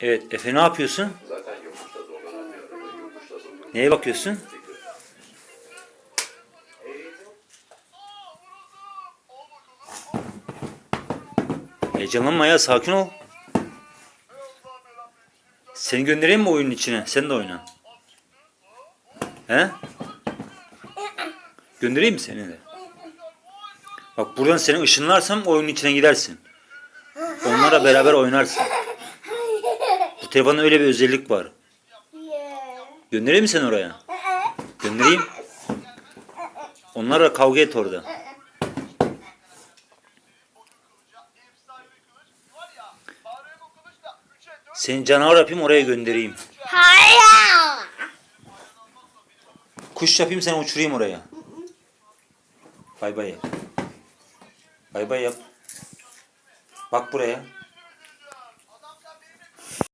Evet Efe ne yapıyorsun? Zaten yokuşta araba yokuşta zorlanan Neye bakıyorsun? Heyecanlanma ya sakin ol. Seni göndereyim mi oyunun içine? Sen de oyna. He? Göndereyim mi seni de? Bak buradan seni ışınlarsam oyunun içine gidersin. Onlarla beraber oynarsın. Bu telefonda öyle bir özellik var. Göndereyim mi seni oraya? Göndereyim. Onlarla kavga et orada. Seni canavar yapayım oraya göndereyim. Hayır. Kuş yapayım seni uçurayım oraya. Bay bay yap. Bay bay yap. Bak buraya.